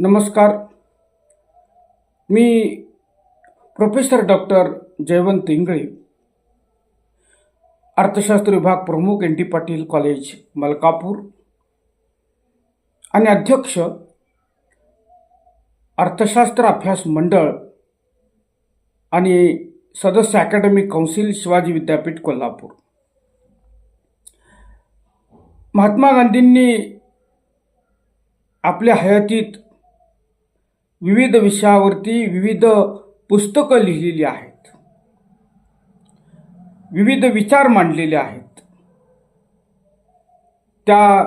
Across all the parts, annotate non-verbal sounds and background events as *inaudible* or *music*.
नमस्कार. मी professor doctor Jaywant Ingale अर्थशास्त्र विभाग प्रमुख N T Patil college Malkapur आणि अध्यक्ष अर्थशास्त्र अभ्यास मंडळ आणि सदस्य अकॅडमिक कौन्सिल शिवाजी विद्यापीठ कोल्हापूर. महात्मा गांधींनी आपल्या हयातीत विविध विषयावरती विविध पुस्तकं लिहिलेली आहेत. विविध विचार मांडलेले आहेत. त्या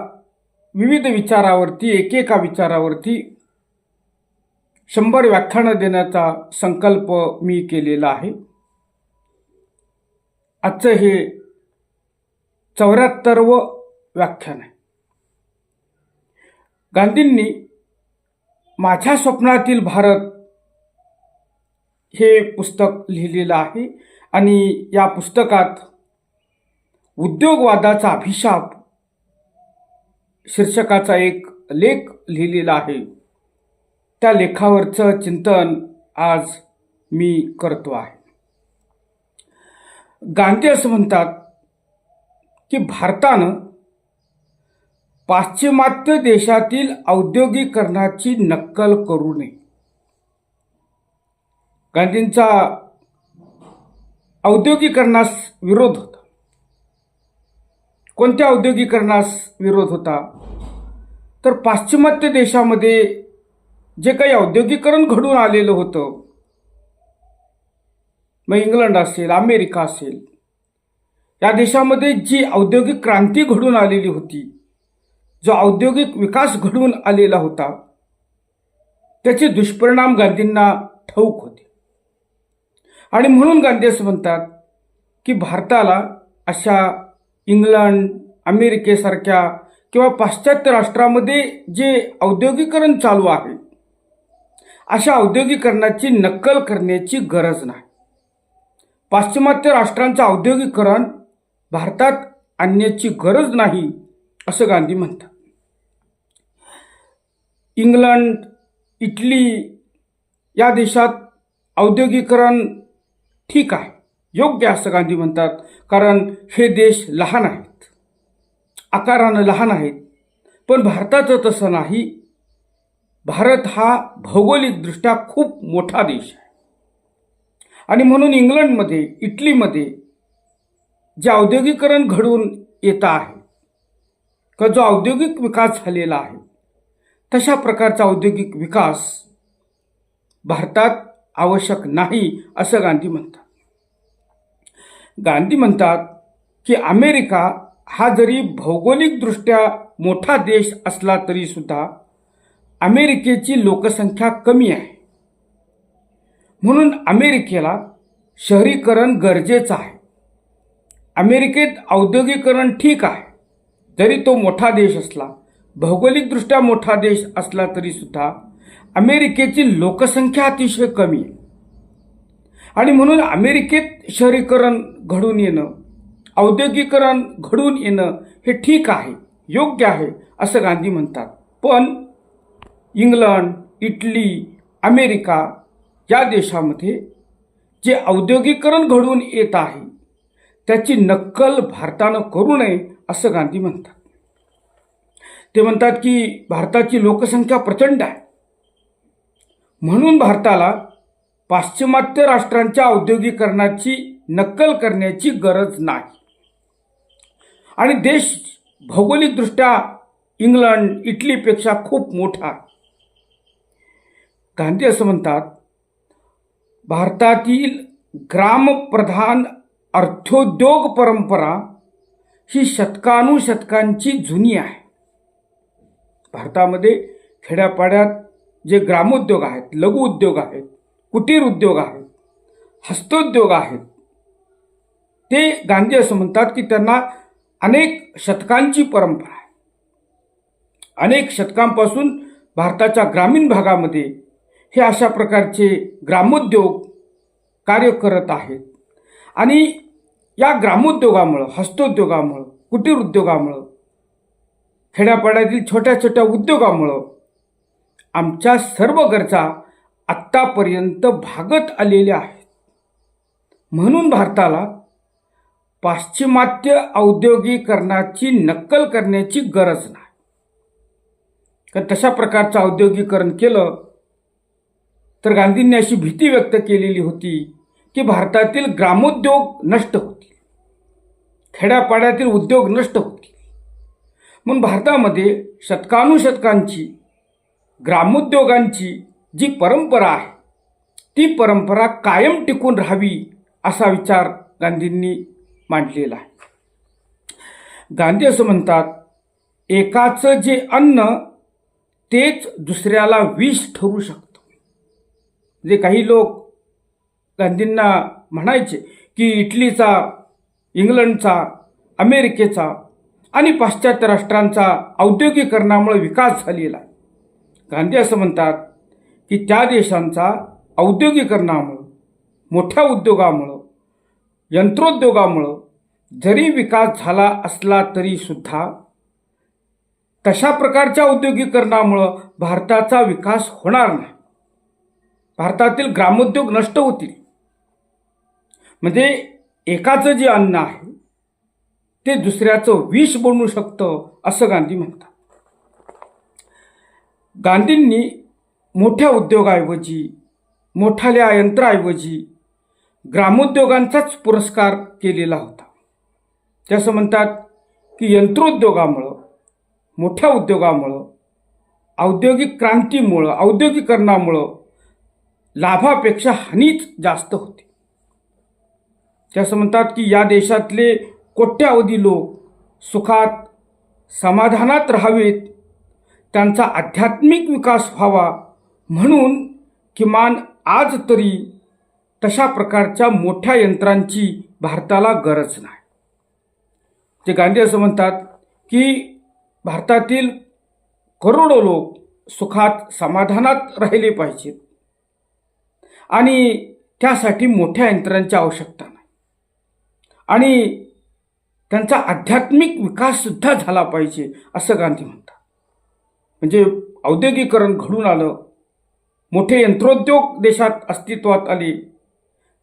विविध विचारावरती एकेका विचारावरती शंभर व्याख्यानं देण्याचा संकल्प मी केलेला आहे. आजचं हे चौऱ्याहत्तरवं व्याख्यान आहे. गांधींनी माझ्या स्वप्नातील भारत हे पुस्तक लिहिलेलं आहे आणि या पुस्तकात उद्योगवादाचा अभिशाप शीर्षकाचा एक लेख लिहिलेला आहे. त्या लेखावरचं चिंतन आज मी करतो आहे. गांधी असं म्हणतात की भारतानं पाश्चिमात्य देशातील औद्योगिकरणाची नक्कल करू नये. गांधींचा औद्योगिकरणास विरोध होता. कोणत्या औद्योगिकरणास विरोध होता? तर पाश्चिमात्य देशामध्ये जे काही औद्योगिकरण घडून आलेलं होतं मग इंग्लंड असेल अमेरिका असेल या देशामध्ये जी औद्योगिक क्रांती घडून आलेली होती जो औद्योगिक विकास घडून आलेला होता त्याचे दुष्परिणाम गांधींना ठाऊक होते. आणि म्हणून गांधी असं म्हणतात की भारताला अशा इंग्लंड अमेरिकेसारख्या किंवा पाश्चात्य राष्ट्रामध्ये जे औद्योगिकरण चालू आहे अशा औद्योगिकरणाची नक्कल करण्याची गरज नाही. पाश्चिमात्य राष्ट्रांचं औद्योगिकरण भारतात आणण्याची गरज नाही असं गांधी म्हणतात. इंग्लंड इटली या देशात औद्योगिकरण ठीक आहे योग्य असं गांधी म्हणतात. कारण हे देश लहान आहेत. आकारानं लहान आहेत. पण भारताचं तसं नाही. भारत हा भौगोलिकदृष्ट्या खूप मोठा देश आहे. आणि म्हणून इंग्लंडमध्ये इटलीमध्ये जे औद्योगिकरण घडून येतं आहे का जो औद्योगिक विकास झालेला आहे तशा प्रकारचा औद्योगिक विकास भारतात आवश्यक नाही असं गांधी म्हणतात. गांधी म्हणतात की अमेरिका हा जरी भौगोलिकदृष्ट्या मोठा देश असला तरी सुद्धा अमेरिकेची लोकसंख्या कमी आहे. म्हणून अमेरिकेला शहरीकरण गरजेचं आहे. अमेरिकेत औद्योगिकरण ठीक आहे. जरी तो मोठा देश असला भौगोलिकदृष्ट्या मोठा देश असला तरीसुद्धा अमेरिकेची लोकसंख्या अतिशय कमी आहे. आणि म्हणून अमेरिकेत शहरीकरण घडून येणं औद्योगिकरण घडून येणं हे ठीक आहे योग्य आहे असं गांधी म्हणतात. पण इंग्लंड इटली अमेरिका या देशामध्ये जे औद्योगिकरण घडून येत आहे त्याची नक्कल भारतानं करू नये असं गांधी म्हणतात. ते म्हणतात की भारताची लोकसंख्या प्रचंड आहे. म्हणून भारताला पाश्चिमात्य राष्ट्रांच्या औद्योगिकरणाची नक्कल करण्याची गरज नाही. आणि देश भौगोलिकदृष्ट्या इंग्लंड इटलीपेक्षा खूप मोठा गांधी असं म्हणतात भारतातील ग्रामप्रधान अर्थोद्योग परंपरा ही शतकानुशतकांची जुनी आहे. भारतामध्ये खेड्यापाड्यात जे ग्रामोद्योग आहेत लघु उद्योग आहेत कुटीर उद्योग आहेत हस्तोद्योग आहेत ते गांधी असं म्हणतात की त्यांना अनेक शतकांची परंपरा आहे. अनेक शतकांपासून भारताच्या ग्रामीण भागामध्ये हे अशा प्रकारचे ग्रामोद्योग कार्य करत आहेत. आणि या ग्रामोद्योगामुळं हस्तोद्योगामुळं कुटीर उद्योगामुळं खेड्यापाड्यातील छोट्या छोट्या उद्योगामुळं आमच्या सर्व गरजा आत्तापर्यंत भागत आलेल्या आहेत. म्हणून भारताला पाश्चिमात्य औद्योगिकरणाची नक्कल करण्याची गरज नाही. कारण तशा प्रकारचं औद्योगिकरण केलं तर गांधींनी अशी भीती व्यक्त केलेली होती की भारतातील ग्रामोद्योग नष्ट होतील. खेड्यापाड्यातील उद्योग नष्ट होतील. म्हणून भारतामध्ये शतकानुशतकांची ग्रामोद्योगांची जी परंपरा आहे ती परंपरा कायम टिकून राहावी असा विचार गांधींनी मांडलेला आहे. गांधी असं म्हणतात एकाचं जे अन्न तेच दुसऱ्याला विष ठरू शकतं. जे काही लोक गांधींना म्हणायचे की इटलीचा इंग्लंडचा अमेरिकेचा आणि पाश्चात्य राष्ट्रांचा औद्योगिकरणामुळे विकास झालेला गांधी असं म्हणतात की त्या देशांचा औद्योगिकरणामुळं मोठ्या उद्योगामुळं यंत्रोद्योगामुळं जरी विकास झाला असला तरी सुद्धा तशा प्रकारच्या औद्योगिकरणामुळं भारताचा विकास होणार नाही. भारतातील ग्रामोद्योग नष्ट होतील. म्हणजे एकाचं जे अन्न आहे ते दुसऱ्याचं विष बनू शकतं असं गांधी म्हणतात. गांधींनी मोठ्या उद्योगाऐवजी मोठाल्या यंत्राऐवजी ग्रामोद्योगांचाच पुरस्कार केलेला होता. ते असं म्हणतात की यंत्रोद्योगामुळं मोठ्या उद्योगामुळं औद्योगिक क्रांतीमुळं औद्योगिकरणामुळं लाभापेक्षा हानीच जास्त होते. ते असं म्हणतात की या देशातले कोट्यावधी लोक सुखात समाधानात राहावेत त्यांचा आध्यात्मिक विकास व्हावा म्हणून किमान आज तरी तशा प्रकारच्या मोठ्या यंत्रांची भारताला गरज नाही. ते गांधी असं म्हणतात की भारतातील करोडो लोक सुखात समाधानात राहिले पाहिजेत आणि त्यासाठी मोठ्या यंत्रांची आवश्यकता नाही. आणि त्यांचा आध्यात्मिक विकाससुद्धा झाला पाहिजे असं गांधी म्हणतात. म्हणजे औद्योगिकरण घडून आलं मोठे यंत्रोद्योग देशात अस्तित्वात आले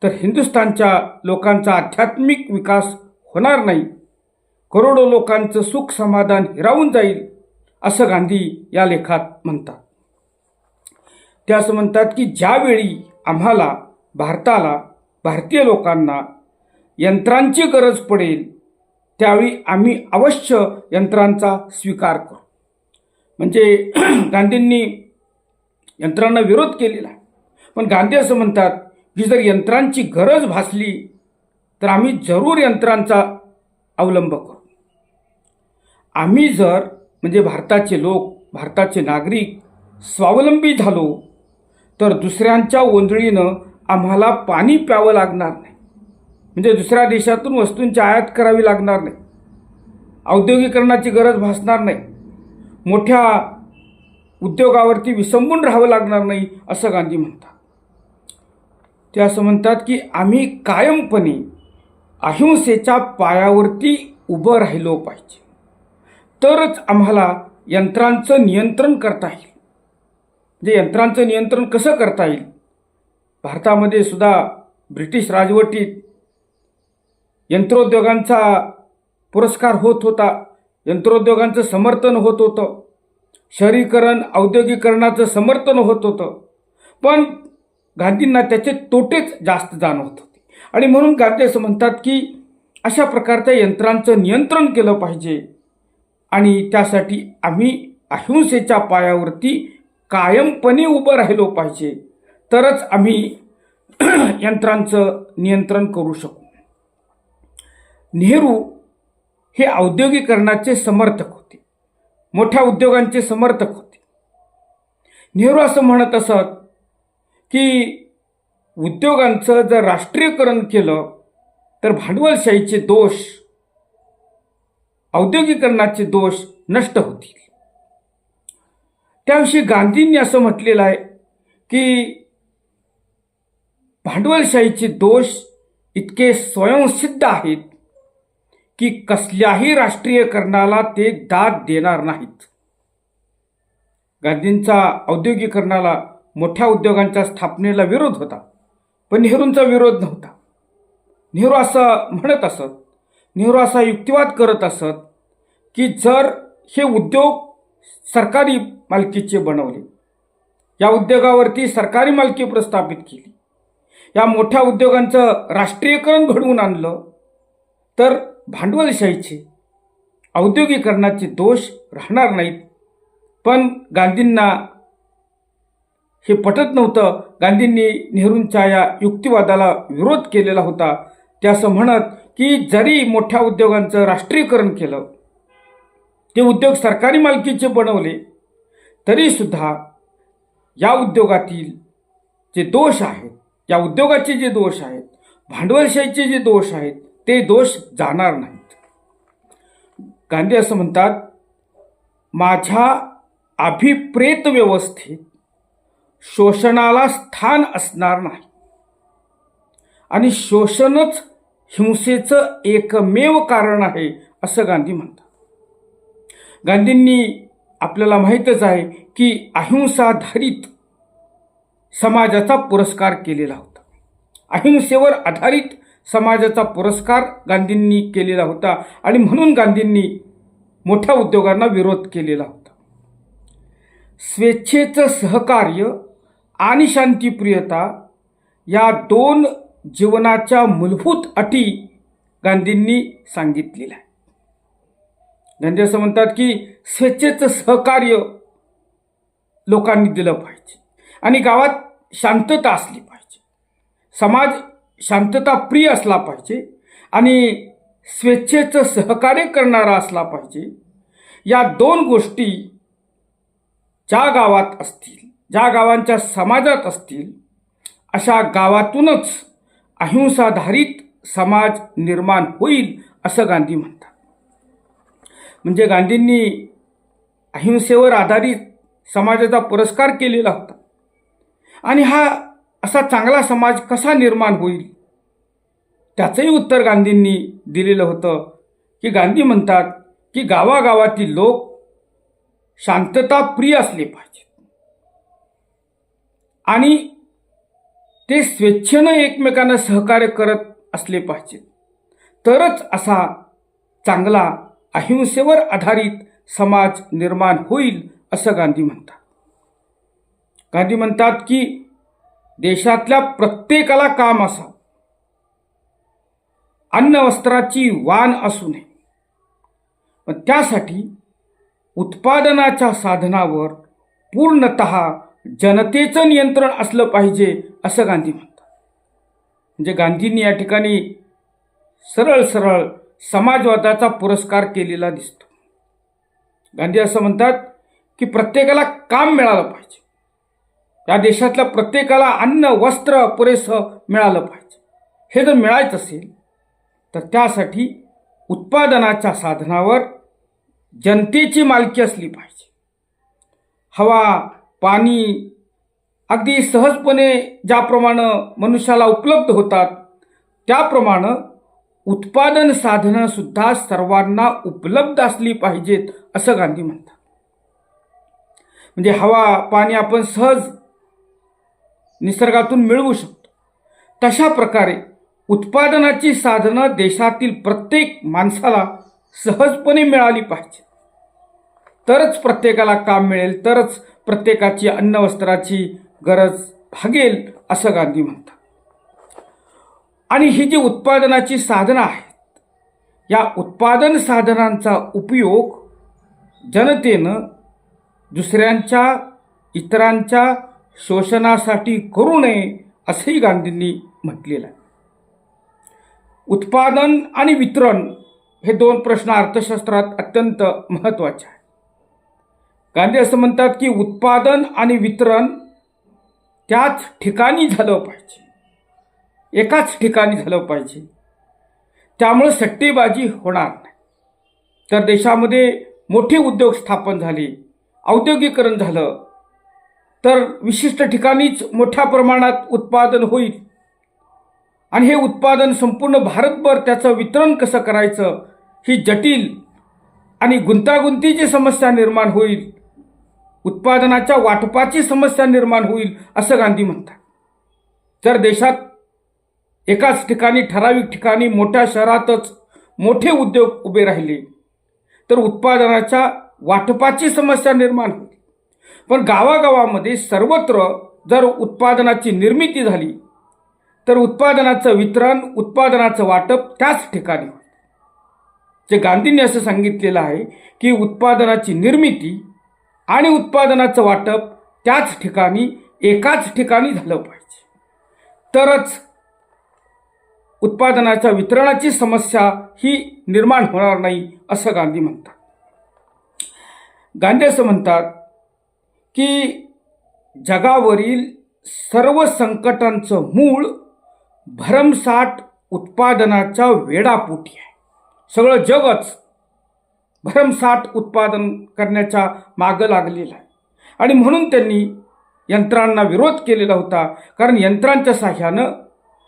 तर हिंदुस्थानच्या लोकांचा आध्यात्मिक विकास होणार नाही. करोडो लोकांचं सुख समाधान हिरावून जाईल असं गांधी या लेखात म्हणतात. ते असं म्हणतात की ज्यावेळी आम्हाला भारताला भारतीय लोकांना यंत्रांची गरज पडेल त्यावेळी आम्ही अवश्य यंत्रांचा स्वीकार करू. म्हणजे *clears throat* गांधींनी यंत्रांना विरोध केलेला आहे. पण गांधी असं म्हणतात की जर यंत्रांची गरज भासली तर आम्ही जरूर यंत्रांचा अवलंब करू. आम्ही जर म्हणजे भारताचे लोक भारताचे नागरिक स्वावलंबी झालो तर दुसऱ्यांच्या ओंजळीनं आम्हाला पाणी प्यावं लागणार नाही. म्हणजे दुसऱ्या देशातून वस्तूंची आयात करावी लागणार नाही. औद्योगिकरणाची गरज भासणार नाही. मोठ्या उद्योगावरती विसंबून राहावं लागणार नाही असं गांधी म्हणतात. ते असं म्हणतात की आम्ही कायमपणे अहिंसेच्या पायावरती उभं राहिलो पाहिजे. तरच आम्हाला यंत्रांचं नियंत्रण करता येईल. म्हणजे यंत्रांचं नियंत्रण कसं करता येईल? भारतामध्ये सुद्धा ब्रिटिश राजवटीत यंत्रोद्योगांचा पुरस्कार होत होता. यंत्रोद्योगांचं समर्थन होत होतं. शहरीकरण औद्योगिकरणाचं समर्थन होत होतं. पण गांधींना त्याचे तोटेच जास्त जाणवत होते. आणि म्हणून गांधी असं म्हणतात की अशा प्रकारच्या यंत्रांचं नियंत्रण केलं पाहिजे. आणि त्यासाठी आम्ही अहिंसेच्या पायावरती कायमपणे उभं राहिलो पाहिजे. तरच आम्ही *clears throat* यंत्रांचं नियंत्रण करू शकू. नेहरू हे औद्योगिकरणाचे समर्थक होते. मोठ्या उद्योगांचे समर्थक होते. नेहरू असं म्हणत असत की उद्योगांचं जर राष्ट्रीयकरण केलं तर भांडवलशाहीचे दोष औद्योगिकरणाचे दोष नष्ट होतील. त्याविषयी गांधींनी असं म्हटलेलं आहे की भांडवलशाहीचे दोष इतके स्वयंसिद्ध आहेत की कसल्याही राष्ट्रीयकरणाला ते दाद देणार नाहीत. गांधींचा औद्योगिकरणाला मोठ्या उद्योगांच्या स्थापनेला विरोध होता पण नेहरूंचा विरोध नव्हता. नेहरू असं म्हणत असत नेहरू असा युक्तिवाद करत असत की जर हे उद्योग सरकारी मालकीचे बनवले या उद्योगावरती सरकारी मालकी प्रस्थापित केली या मोठ्या उद्योगांचं राष्ट्रीयकरण घडवून आणलं तर भांडवलशाहीचे औद्योगिकरणाचे दोष राहणार नाहीत. पण गांधींना हे पटत नव्हतं. गांधींनी नेहरूंच्या या युक्तिवादाला विरोध केलेला होता. ते असं म्हणत की जरी मोठ्या उद्योगांचं राष्ट्रीयकरण केलं ते उद्योग सरकारी मालकीचे बनवले तरीसुद्धा या उद्योगातील जे दोष आहेत या उद्योगाचे जे दोष आहेत भांडवलशाहीचे जे दोष आहेत ते दोष जाणार नाहीत. गांधी असं म्हणतात माझ्या अभिप्रेत व्यवस्थेत शोषणाला स्थान असणार नाही. आणि शोषणच हिंसेचं एकमेव कारण आहे असं गांधी म्हणतात. गांधींनी आपल्याला माहीतच आहे की अहिंसाधारित समाजाचा पुरस्कार केलेला होता. अहिंसेवर आधारित समाजाचा पुरस्कार गांधींनी केलेला होता आणि म्हणून गांधींनी मोठ्या उद्योगांना विरोध केलेला होता. स्वेच्छेचं सहकार्य आणि शांतिप्रियता या दोन जीवनाच्या मूलभूत अटी गांधींनी सांगितलेल्या आहे गांधी असं म्हणतात की स्वेच्छेचं सहकार्य लोकांनी दिलं पाहिजे आणि गावात शांतता असली पाहिजे. समाज शांतता प्रिय असला पाहिजे आणि स्वेच्छेचं सहकार्य करणारा असला पाहिजे या दोन गोष्टी ज्या गावात असतील ज्या गावांच्या समाजात असतील अशा गावातूनच अहिंसाधारित समाज निर्माण होईल असं गांधी म्हणतात. म्हणजे गांधींनी अहिंसेवर आधारित समाजाचा पुरस्कार केलेला होता. आणि हा असा चांगला समाज कसा निर्माण होईल? त्याचंही उत्तर गांधींनी दिलेलं होतं की गांधी म्हणतात की गावागावातील लोक शांतता प्रिय असले पाहिजेत. आणि ते स्वेच्छेनं एकमेकांना सहकार्य करत असले पाहिजेत. तरच असा चांगला अहिंसेवर आधारित समाज निर्माण होईल असं गांधी म्हणतात. गांधी म्हणतात की देशातल्या प्रत्येकाला काम असावं. अन्न वस्त्राची वान असू नये. पण त्यासाठी उत्पादनाच्या साधनावर पूर्णत जनतेचं नियंत्रण असलं पाहिजे असं गांधी म्हणतात. म्हणजे गांधींनी या ठिकाणी सरळ सरळ समाजवादाचा पुरस्कार केलेला दिसतो. गांधी असं म्हणतात की प्रत्येकाला काम मिळालं पाहिजे. या देशातल्या प्रत्येकाला अन्न वस्त्र पुरेसं मिळालं पाहिजे. हे जर मिळायचं असेल तर त्यासाठी उत्पादनाच्या साधनावर जनतेची मालकी असली पाहिजे. हवा पाणी अगदी सहजपणे ज्याप्रमाणे मनुष्याला उपलब्ध होतात त्याप्रमाणे उत्पादन साधनं सुद्धा सर्वांना उपलब्ध असली पाहिजेत असं गांधी म्हणतात. म्हणजे हवा पाणी आपण सहज निसर्गातून मिळवू शकतो. तशा प्रकारे उत्पादनाची साधनं देशातील प्रत्येक माणसाला सहजपणे मिळाली पाहिजे. तरच प्रत्येकाला काम मिळेल तरच प्रत्येकाची अन्न वस्त्राची गरज भागेल असं गांधी म्हणतात. आणि ही जी उत्पादनाची साधनं आहेत या उत्पादन साधनांचा उपयोग जनतेनं दुसऱ्यांच्या इतरांच्या शोषणासाठी करू नये असंही गांधींनी म्हटलेलं आहे. उत्पादन आणि वितरण हे दोन प्रश्न अर्थशास्त्रात अत्यंत महत्त्वाचे आहेत. गांधी असं म्हणतात की उत्पादन आणि वितरण त्याच ठिकाणी झालं पाहिजे. एकाच ठिकाणी झालं पाहिजे. त्यामुळं सट्टेबाजी होणार नाही. तर देशामध्ये मोठे उद्योग स्थापन झाले औद्योगिकरण झालं तर विशिष्ट ठिकाणीच मोठ्या प्रमाणात उत्पादन होईल. आणि हे उत्पादन संपूर्ण भारतभर त्याचं वितरण कसं करायचं ही जटिल आणि गुंतागुंतीची समस्या निर्माण होईल. उत्पादनाच्या वाटपाची समस्या निर्माण होईल असं गांधी म्हणतात. जर देशात एकाच ठिकाणी ठराविक ठिकाणी मोठ्या शहरातच मोठे उद्योग उभे राहिले तर उत्पादनाच्या वाटपाची समस्या निर्माण होईल. पण गावागावामध्ये सर्वत्र जर उत्पादनाची निर्मिती झाली तर उत्पादनाचं वितरण उत्पादनाचं वाटप त्याच ठिकाणी जे गांधींनी असं सांगितलेलं आहे की उत्पादनाची निर्मिती आणि उत्पादनाचं वाटप त्याच ठिकाणी एकाच ठिकाणी झालं पाहिजे. तरच उत्पादनाच्या वितरणाची समस्या ही निर्माण होणार नाही असं गांधी म्हणतात. गांधी असं म्हणतात की जगावरील सर्व संकटांचं मूळ भरमसाठ उत्पादनाच्या वेडापोटी आहे. सगळं जगच भरमसाठ उत्पादन करण्याच्या मागं लागलेलं आहे. आणि म्हणून त्यांनी यंत्रांना विरोध केलेला होता कारण यंत्रांच्या साह्यानं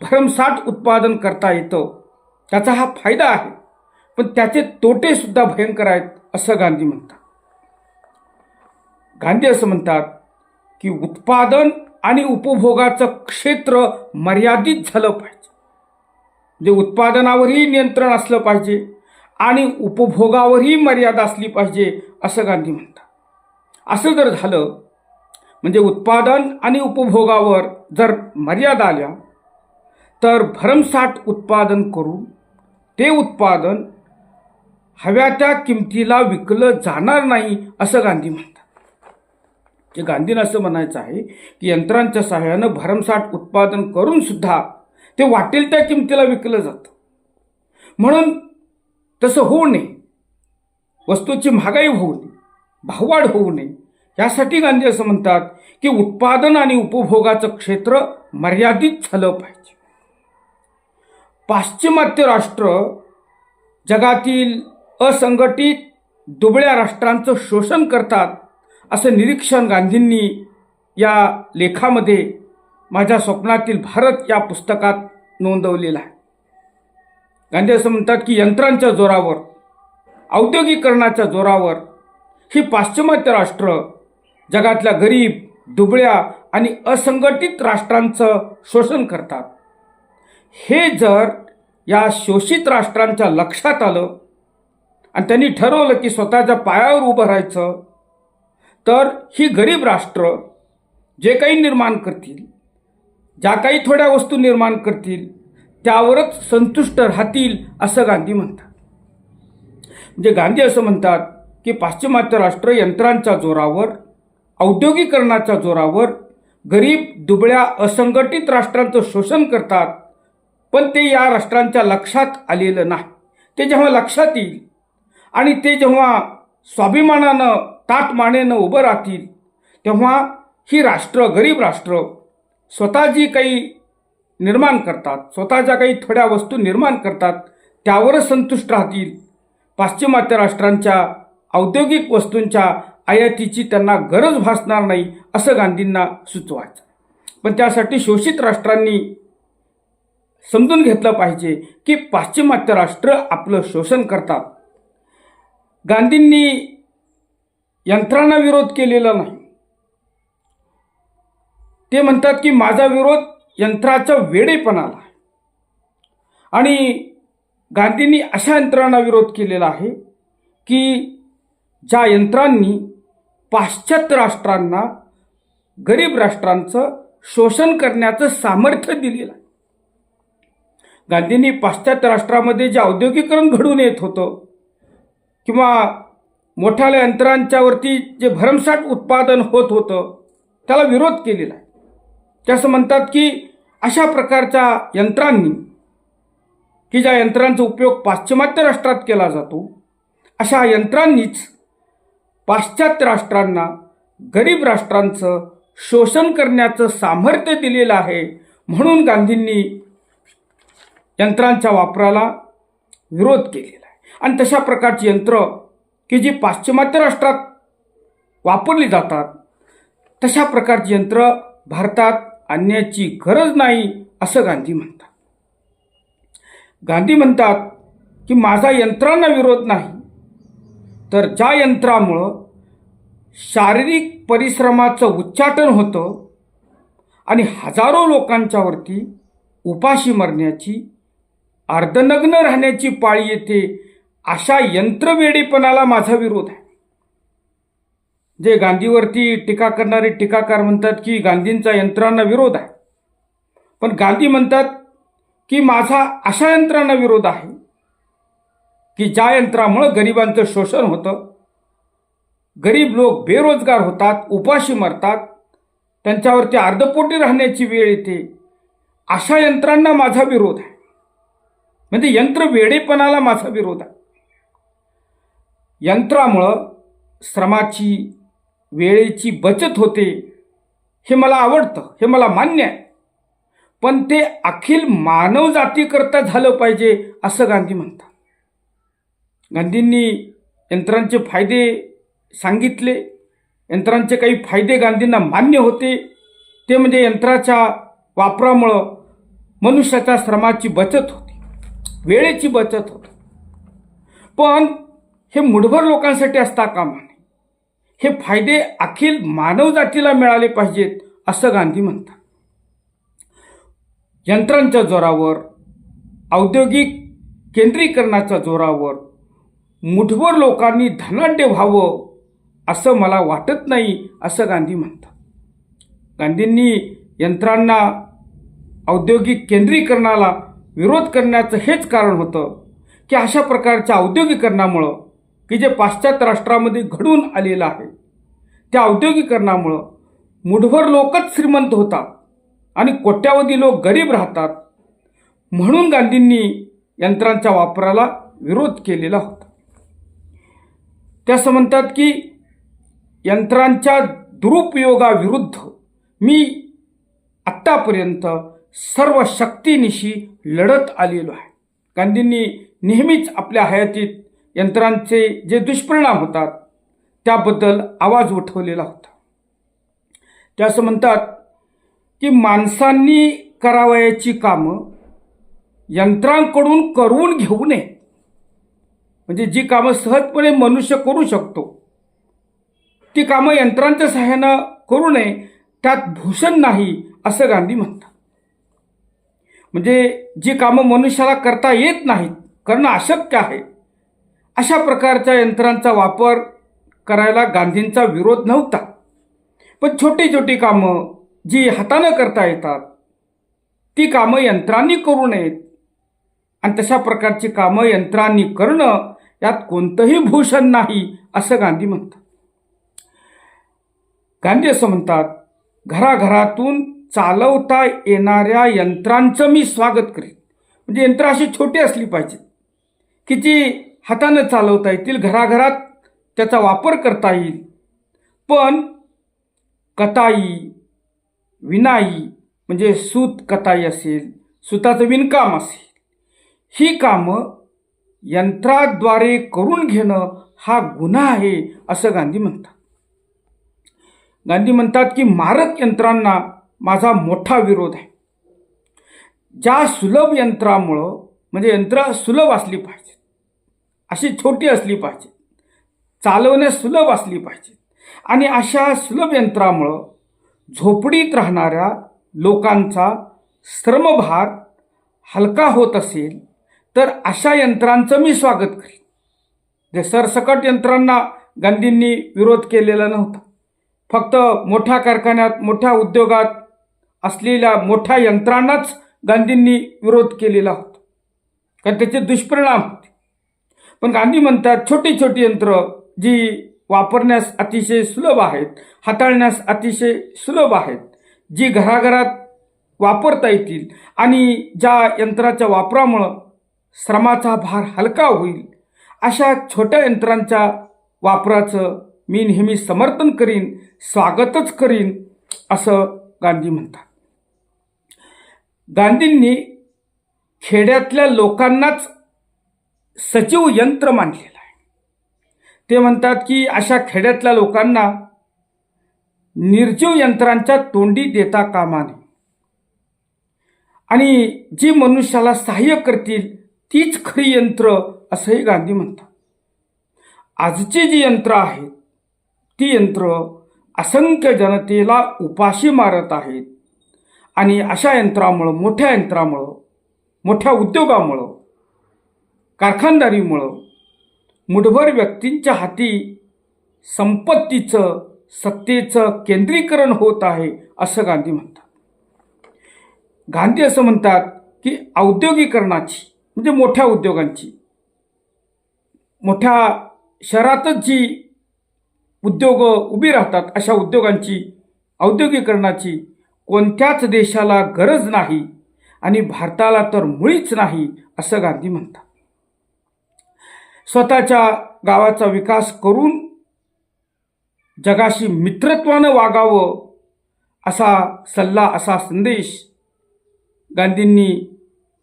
भरमसाठ उत्पादन करता येतं त्याचा हा फायदा आहे. पण त्याचे तोटेसुद्धा भयंकर आहेत असं गांधी म्हणतात. गांधी असं म्हणतात की उत्पादन आणि उपभोगाचं क्षेत्र मर्यादित झालं पाहिजे. म्हणजे उत्पादनावरही नियंत्रण असलं पाहिजे आणि उपभोगावरही मर्यादा असली पाहिजे असं गांधी म्हणतात. असं जर झालं म्हणजे उत्पादन आणि उपभोगावर जर मर्यादा आल्या तर भरमसाठ उत्पादन करून ते उत्पादन हव्या त्या किमतीला विकलं जाणार नाही असं गांधी म्हणतात. जे गांधींना असं म्हणायचं आहे की यंत्रांच्या सहाय्यानं भरमसाठ उत्पादन करून सुद्धा ते वाटेल त्या किमतीला विकलं जातं. म्हणून तसं होऊ नये. वस्तूची महागाई होऊ नये. भाववाढ होऊ नये. यासाठी गांधी असं म्हणतात की उत्पादन आणि उपभोगाचं क्षेत्र मर्यादित झालं पाहिजे. पाश्चिमात्य राष्ट्र जगातील असंघटित दुबळ्या राष्ट्रांचं शोषण करतात असं निरीक्षण गांधींनी या लेखामध्ये माझ्या स्वप्नातील भारत या पुस्तकात नोंदवलेला आहे. गांधी असं म्हणतात की यंत्रांच्या जोरावर औद्योगिकरणाच्या जोरावर ही पाश्चिमात्य राष्ट्र जगातल्या गरीब दुबळ्या आणि असंघटित राष्ट्रांचं शोषण करतात. हे जर या शोषित राष्ट्रांच्या लक्षात आलं आणि त्यांनी ठरवलं की स्वतःच्या पायावर उभं राहायचं तर ही गरीब राष्ट्र जे काही निर्माण करतील ज्या काही थोड्या वस्तू निर्माण करतील त्यावरच संतुष्ट राहतील असं गांधी म्हणतात. म्हणजे गांधी असं म्हणतात की पाश्चिमात्य राष्ट्र यंत्रांच्या जोरावर औद्योगिकरणाच्या जोरावर गरीब दुबळ्या असंघटित राष्ट्रांचं शोषण करतात पण ते या राष्ट्रांच्या लक्षात आलेलं नाही. ते जेव्हा लक्षात येईल आणि ते जेव्हा स्वाभिमानानं ताट मानेनं उभं राहतील. तेव्हा ही राष्ट्र गरीब राष्ट्र स्वतः जी काही निर्माण करतात स्वतःच्या काही थोड्या वस्तू निर्माण करतात त्यावरच संतुष्ट राहतील. पाश्चिमात्य राष्ट्रांच्या औद्योगिक वस्तूंच्या आयातीची त्यांना गरज भासणार नाही असं गांधींना सुचवायचं. पण त्यासाठी शोषित राष्ट्रांनी समजून घेतलं पाहिजे की पाश्चिमात्य राष्ट्र आपलं शोषण करतात. गांधींनी यंत्रांना विरोध केलेला नाही. ते म्हणतात की माझा विरोध यंत्राचा वेडेपणाला आणि गांधींनी अशा यंत्रांना विरोध केलेला आहे की ज्या यंत्रांनी पाश्चात्य राष्ट्रांना गरीब राष्ट्रांचं शोषण करण्याचं सामर्थ्य दिलेलं आहे. गांधींनी पाश्चात्य राष्ट्रामध्ये जे औद्योगिकरण घडून येत होतं किंवा मोठ्या यंत्रांच्यावरती जे भरमसाठ उत्पादन होत होतं त्याला विरोध केलेला आहे. ते असं म्हणतात की अशा प्रकारच्या यंत्रांनी की ज्या यंत्रांचा उपयोग पाश्चिमात्य राष्ट्रात केला जातो अशा यंत्रांनीच पाश्चात्य राष्ट्रांना गरीब राष्ट्रांचं शोषण करण्याचं सामर्थ्य दिलेलं आहे म्हणून गांधींनी यंत्रांच्या वापराला विरोध केलेला आहे. आणि तशा प्रकारची यंत्र की जी पाश्चिमात्य राष्ट्रात वापरली जातात तशा प्रकारची यंत्र भारतात आणण्याची गरज नाही असं गांधी म्हणतात. गांधी म्हणतात की माझा यंत्रांना विरोध नाही तर ज्या यंत्रामुळं शारीरिक परिश्रमाचं उच्चाटन होतं आणि हजारो लोकांच्यावरती उपाशी मरण्याची अर्धनग्न राहण्याची पाळी येते अशा यंत्रवेडीपणाला माझा विरोध आहे. जे गांधीवरती टीका करणारे टीकाकार म्हणतात की गांधींचा यंत्रांना विरोध आहे. पण गांधी म्हणतात की माझा अशा यंत्रांना विरोध आहे की ज्या यंत्रामुळं गरिबांचं शोषण होतं गरीब लोक बेरोजगार होतात उपाशी मरतात त्यांच्यावरती अर्धपोटी राहण्याची वेळ येते अशा यंत्रांना माझा विरोध आहे. म्हणजे यंत्र वेडेपणाला माझा विरोध आहे. यंत्रामुळं श्रमाची वेळेची बचत होते हे मला आवडतं हे मला मान्य आहे. पण ते अखिल मानवजातीकरता झालं पाहिजे असं गांधी म्हणतात. गांधींनी यंत्रांचे फायदे सांगितले. यंत्रांचे काही फायदे गांधींना मान्य होते. ते म्हणजे यंत्राच्या वापरामुळं मनुष्याच्या श्रमाची बचत होती. वेळेची बचत होते. पण हे मुठभर लोकांसाठी असता कामा नये हे फायदे अखिल मानवजातीला मिळाले पाहिजेत असं गांधी म्हणतात. यंत्रांच्या जोरावर औद्योगिक केंद्रीकरणाच्या जोरावर मुठभर लोकांनी धनाढ्य व्हावं असं मला वाटत नाही असं गांधी म्हणतात. गांधींनी यंत्रांना औद्योगिक केंद्रीकरणाला विरोध करण्याचं हेच कारण होतं की अशा प्रकारच्या औद्योगिकरणामुळं की जे पाश्चात्य राष्ट्रामध्ये घडून आलेलं आहे. त्या औद्योगिकरणामुळं मुठभर लोकच श्रीमंत होतात आणि कोट्यावधी लोक गरीब राहतात. म्हणून गांधींनी यंत्रांच्या वापराला विरोध केलेला होता. त्या असं म्हणतात की यंत्रांच्या दुरुपयोगाविरुद्ध मी आत्तापर्यंत सर्व शक्तीनिशी लढत आलेलो आहे. गांधींनी नेहमीच आपल्या हयातीत यंत्रांचे जे दुष्परिणाम होतात त्याबद्दल आवाज उठवलेला होता. ते असं म्हणतात की माणसांनी करावयाची कामं यंत्रांकडून करून घेऊ नये. म्हणजे जी कामं सहजपणे मनुष्य करू शकतो ती कामं यंत्रांच्या सहाय्यानं करू नये त्यात भूषण नाही असं गांधी म्हणतात. म्हणजे जी कामं मनुष्याला करता येत नाहीत करणं अशक्य आहे. अशा प्रकारच्या यंत्रांचा वापर करायला गांधींचा विरोध नव्हता. पण छोटी छोटी कामं जी हातानं करता येतात ती कामं यंत्रांनी करू नयेत. आणि तशा प्रकारची कामं यंत्रांनी करणं यात कोणतंही भूषण नाही असं गांधी म्हणतात. गांधी असं म्हणतात घराघरातून चालवता येणाऱ्या यंत्रांचं मी स्वागत करेन. म्हणजे यंत्र अशी छोटी असली पाहिजेत की जी हातानं चालवता येतील घराघरात त्याचा वापर करता येईल. पण कताई विनाई म्हणजे सूत कताई असेल सुताचं विणकाम असेल ही कामं यंत्राद्वारे करून घेणं हा गुन्हा आहे असं गांधी म्हणतात. गांधी म्हणतात की मारक यंत्रांना माझा मोठा विरोध आहे. ज्या सुलभ यंत्रामुळं म्हणजे यंत्र सुलभ असली पाहिजे अशी छोटी असली पाहिजे. चालवण्यास सुलभ असली पाहिजे. आणि अशा सुलभ यंत्रामुळं झोपडीत राहणाऱ्या लोकांचा श्रमभार हलका होत असेल तर अशा यंत्रांचं मी स्वागत करेन. जे सरसकट यंत्रांना गांधींनी विरोध केलेला नव्हता. फक्त मोठ्या कारखान्यात मोठ्या उद्योगात असलेल्या मोठ्या यंत्रांनाच गांधींनी विरोध केलेला होता. कारण त्याचे दुष्परिणाम होते. पण गांधी म्हणतात छोटी छोटी यंत्र जी वापरण्यास अतिशय सुलभ आहेत हाताळण्यास अतिशय सुलभ आहेत जी घराघरात वापरता येतील आणि ज्या यंत्राच्या वापरामुळं श्रमाचा भार हलका होईल अशा छोट्या यंत्रांच्या वापराचं मी नेहमी समर्थन करीन स्वागतच करीन असं गांधी म्हणतात. गांधींनी खेड्यातल्या लोकांनाच सचिव यंत्र मानलेलं आहे. ते म्हणतात की अशा खेड्यातल्या लोकांना निर्जीव यंत्रांच्या तोंडी देता कामा नये. आणि जी मनुष्याला सहाय्य करतील तीच खरी यंत्र असंही गांधी म्हणतात. आजची जी यंत्र आहेत ती यंत्र असंख्य जनतेला उपाशी मारत आहेत. आणि अशा यंत्रामुळं मोठ्या यंत्रामुळं मोठ्या उद्योगामुळं कारखानदारीमुळं मुठभर व्यक्तींच्या हाती संपत्तीचं सत्तेचं केंद्रीकरण होत आहे असं गांधी म्हणतात. गांधी असं म्हणतात की औद्योगिकरणाची म्हणजे मोठ्या उद्योगांची मोठ्या शहरातच जी उद्योग उभी राहतात अशा उद्योगांची औद्योगिकरणाची कोणत्याच देशाला गरज नाही आणि भारताला तर मुळीच नाही असं गांधी म्हणतात. स्वतःच्या गावाचा विकास करून जगाशी मित्रत्वानं वागावं असा सल्ला असा संदेश गांधींनी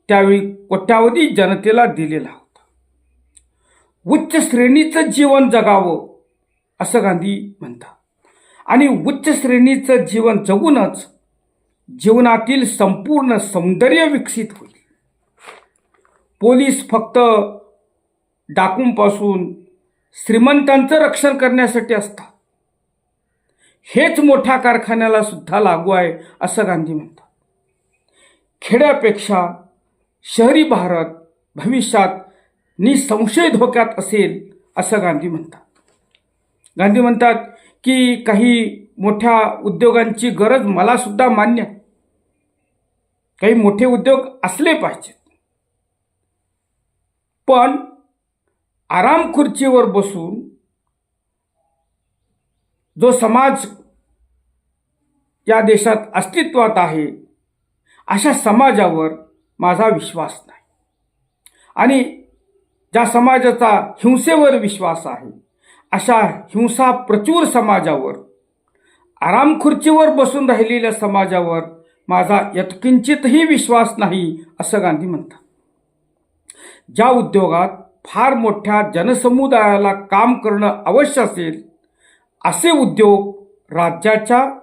त्यावेळी कोट्यावधी जनतेला दिलेला होता. उच्च श्रेणीचं जीवन जगावं असं गांधी म्हणतात. आणि उच्च श्रेणीचं जीवन जगूनच जीवनातील संपूर्ण सौंदर्य विकसित होईल. पोलीस फक्त डाकूंपासून श्रीमंतांचं रक्षण करण्यासाठी असतात. हेच मोठ्या कारखान्याला सुद्धा लागू आहे असं गांधी म्हणतात. खेड्यापेक्षा शहरी भारत भविष्यात निसंशय धोक्यात असेल असं गांधी म्हणतात. गांधी म्हणतात की काही मोठ्या उद्योगांची गरज मला सुद्धा मान्य आहे. काही मोठे उद्योग असले पाहिजेत. पण आराम खुर्चीवर बसून जो समाज या देशात अस्तित्वात आहे अशा समाजावर माझा विश्वास नाही. आणि ज्या समाजाचा हिंसेवर विश्वास आहे अशा हिंसा प्रचूर समाजावर आराम खुर्चीवर बसून राहिलेल्या समाजावर माझा यत्किंचितही विश्वास नाही असं गांधी म्हणतात. ज्या उद्योगात फार मोठ्या जनसमुदायाला काम करणं अवश्य असेल असे उद्योग राज्याच्या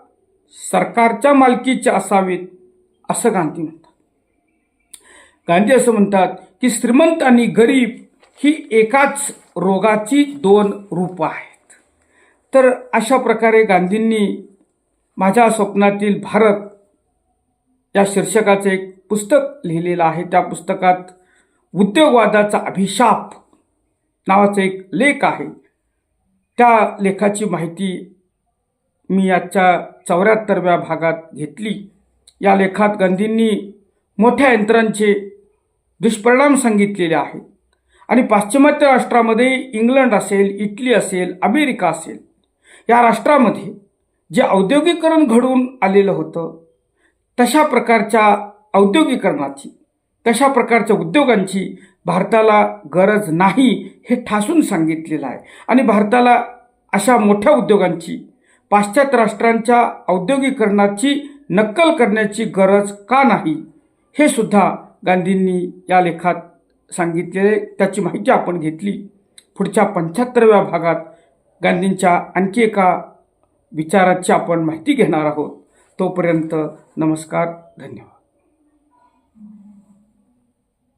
सरकारच्या मालकीचे असावेत असं गांधी म्हणतात. गांधी असं म्हणतात की श्रीमंत आणि गरीब ही एकाच रोगाची दोन रूपं आहेत. तर अशा प्रकारे गांधींनी माझ्या स्वप्नातील भारत या शीर्षकाचं एक पुस्तक लिहिलेलं आहे. त्या पुस्तकात उद्योगवादाचा अभिशाप नावाचा एक लेख आहे. त्या लेखाची माहिती मी आजच्या चौऱ्याहत्तरव्या भागात घेतली. या लेखात गांधींनी मोठ्या यंत्रांचे दुष्परिणाम सांगितलेले आहेत. आणि पाश्चिमात्य राष्ट्रामध्ये इंग्लंड असेल इटली असेल अमेरिका असेल या राष्ट्रामध्ये जे औद्योगिकरण घडवून आलेलं होतं तशा प्रकारच्या औद्योगिकरणाची तशा प्रकारच्या उद्योगांची भारताला गरज नाही हे ठासून सांगितलेलं आहे. आणि भारताला अशा मोठ्या उद्योगांची पाश्चात्य राष्ट्रांच्या औद्योगिकरणाची नक्कल करण्याची गरज का नाही हे सुद्धा गांधींनी या लेखात सांगितलेले त्याची माहिती आपण घेतली. पुढच्या पंच्याहत्तरव्या भागात गांधींच्या आणखी एका विचाराची आपण माहिती घेणार आहोत. तोपर्यंत नमस्कार धन्यवाद.